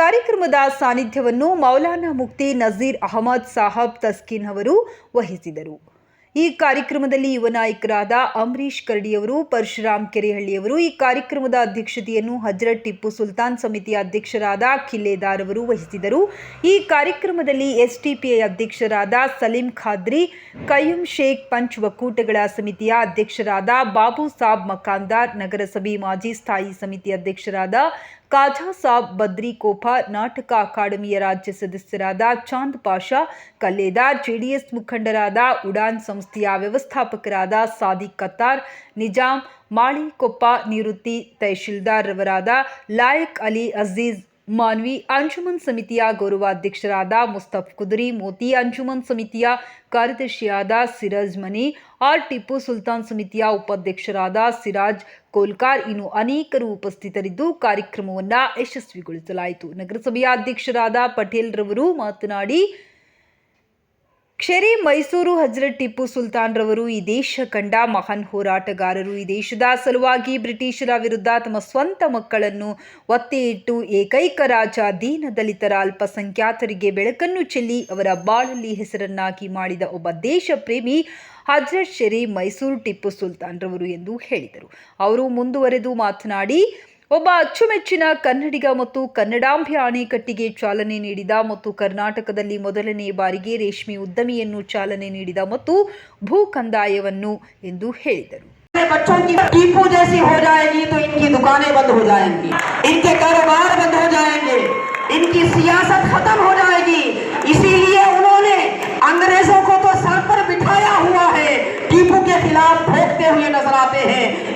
ಕಾರ್ಯಕ್ರಮದ ಸಾನ್ನಿಧ್ಯವನ್ನು ಮೌಲಾನಾ ಮುಕ್ತಿ ನಜೀರ್ ಅಹಮದ್ ಸಾಹಬ್ ತಸ್ಕಿನ್ ಅವರು ವಹಿಸಿದರು. ಈ ಕಾರ್ಯಕ್ರಮದಲ್ಲಿ ಯುವ ನಾಯಕರಾದ ಅಂಬರೀಶ್ ಕರಡಿಯವರು ಪರಶುರಾಮ್ ಕೆರೆಹಳ್ಳಿಯವರು ಈ ಕಾರ್ಯಕ್ರಮದ ಅಧ್ಯಕ್ಷತೆಯನ್ನು ಹಜರತ್ ಟಿಪ್ಪು ಸುಲ್ತಾನ್ ಸಮಿತಿಯ ಅಧ್ಯಕ್ಷರಾದ ಖಿಲ್ಲೇದಾರ್ ಅವರು ವಹಿಸಿದರು. ಈ ಕಾರ್ಯಕ್ರಮದಲ್ಲಿ ಎಸ್ಟಿಪಿಐ ಅಧ್ಯಕ್ಷರಾದ ಸಲೀಂ ಖಾದ್ರಿ ಕಯ್ಯೂಮ್ ಶೇಖ್ ಪಂಚ್ ಒಕ್ಕೂಟಗಳ ಸಮಿತಿಯ ಅಧ್ಯಕ್ಷರಾದ ಬಾಬು ಸಾಬ್ ಮಕಾಂದಾರ್, ನಗರಸಭೆ ಮಾಜಿ ಸ್ಥಾಯಿ ಸಮಿತಿ ಅಧ್ಯಕ್ಷರಾದ ಕಾಜಾ ಸಾಬ್ ಬದ್ರಿ ಕೋಫಾ ನಾಟಕ ಅಕಾಡೆಮಿಯ ರಾಜ್ಯ ಸದಸ್ಯರಾದ ಚಾಂದ್ ಪಾಷಾ, ಕಲ್ಲೇದಾರ್, ಜೆಡಿಎಸ್ ಮುಖಂಡರಾದ ಉಡಾನ್ ಸಂಸ್ಥೆಯ ವ್ಯವಸ್ಥಾಪಕರಾದ ಸಾದಿಕ್ ಕತ್ತಾರ್ ನಿಜಾಮ್ ಮಾಳಿಕೊಪ್ಪ ನಿವೃತ್ತಿ ತಹಶೀಲ್ದಾರ್ ರವರಾದ ಲಾಯಕ್ ಅಲಿ ಅಜೀಜ್, ಮಾನ್ವಿ ಅಂಜುಮನ್ ಸಮಿತಿಯ ಗೌರವಾಧ್ಯಕ್ಷರಾದ ಮುಸ್ತಫ್ ಕುದುರಿ, ಮೋತಿ ಅಂಜುಮನ್ ಸಮಿತಿಯ ಕಾರ್ಯದರ್ಶಿಯಾದ ಸಿರಾಜ್ ಮನಿ, ಆರ್ ಟಿಪ್ಪು ಸುಲ್ತಾನ್ ಸಮಿತಿಯ ಉಪಾಧ್ಯಕ್ಷರಾದ ಸಿರಾಜ್ ಕೋಲ್ಕಾರ್ ಇನ್ನು ಅನೇಕರು ಉಪಸ್ಥಿತರಿದ್ದು ಕಾರ್ಯಕ್ರಮವನ್ನು ಯಶಸ್ವಿಗೊಳಿಸಲಾಯಿತು. ನಗರಸಭೆಯ ಅಧ್ಯಕ್ಷರಾದ ಪಟೇಲ್ ರವರು ಮಾತನಾಡಿ ಕ್ಷೆರಿ ಮೈಸೂರು ಹಜರತ್ ಟಿಪ್ಪು ಸುಲ್ತಾನ್ರವರು ಈ ದೇಶ ಕಂಡ ಮಹಾನ್ ಹೋರಾಟಗಾರರು. ಈ ದೇಶದ ಸಲುವಾಗಿ ಬ್ರಿಟಿಷರ ವಿರುದ್ಧ ತಮ್ಮ ಸ್ವಂತ ಮಕ್ಕಳನ್ನು ಒತ್ತೆ ಇಟ್ಟು ಏಕೈಕ ರಾಜ ದೀನ ದಲಿತರ ಅಲ್ಪಸಂಖ್ಯಾತರಿಗೆ ಬೆಳಕನ್ನು ಚೆಲ್ಲಿ ಅವರ ಬಾಳಲ್ಲಿ ಹೆಸರನ್ನಾಗಿ ಮಾಡಿದ ಒಬ್ಬ ದೇಶ ಪ್ರೇಮಿ ಹಜರತ್ ಶೆರಿ ಮೈಸೂರು ಟಿಪ್ಪು ಸುಲ್ತಾನ್ರವರು ಎಂದು ಹೇಳಿದರು. ಅವರು ಮುಂದುವರೆದು ಮಾತನಾಡಿ ಒಬ್ಬ ಅಚ್ಚುಮೆಚ್ಚಿನ ಕನ್ನಡಿಗ ಮತ್ತು ಕನ್ನಡಾಂಬೆ ಅಣೆಕಟ್ಟಿಗೆ ಚಾಲನೆ ನೀಡಿದ ಮತ್ತು ಕರ್ನಾಟಕದಲ್ಲಿ ಮೊದಲನೇ ಬಾರಿಗೆ ರೇಷ್ಮೆ ಉದ್ಯಮಿಯನ್ನು ಚಾಲನೆ ನೀಡಿದ ಮತ್ತು ಭೂ ಕಂದಾಯವನ್ನು ಎಂದು ಹೇಳಿದರು.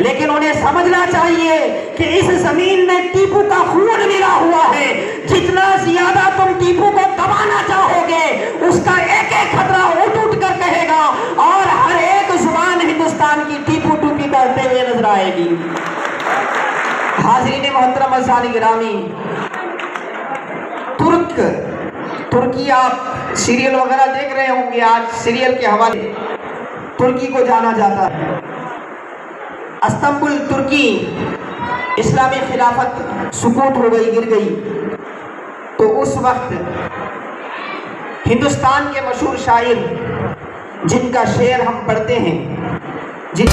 लेकिन उन्हें समझना चाहिए कि इस ज़मीन में टीपू का खून मिला हुआ है। जितना ज़्यादा तुम टीपू को दबाना चाहोगे, उसका एक एक खतरा उठ उठ कर कहेगा, और हर एक ज़ुबान हिंदुस्तान की टीपू टूपी करते हुए नज़र आएगी। हाजरीन मोहतरम असानी गिरामी तुर्क, तुर्की आप सीरियल वगैरह देख रहे होंगे, आज सीरियल के हवाले। तुर्की को जाना जाता है। अस्तंबुल तुर्की, इस्लामी खिलाफत सुकूत हो गई, गिर गई। तो उस वक्त हिंदुस्तान के मशहूर शायर, जिनका शेर हम पढ़ते हैं, जिन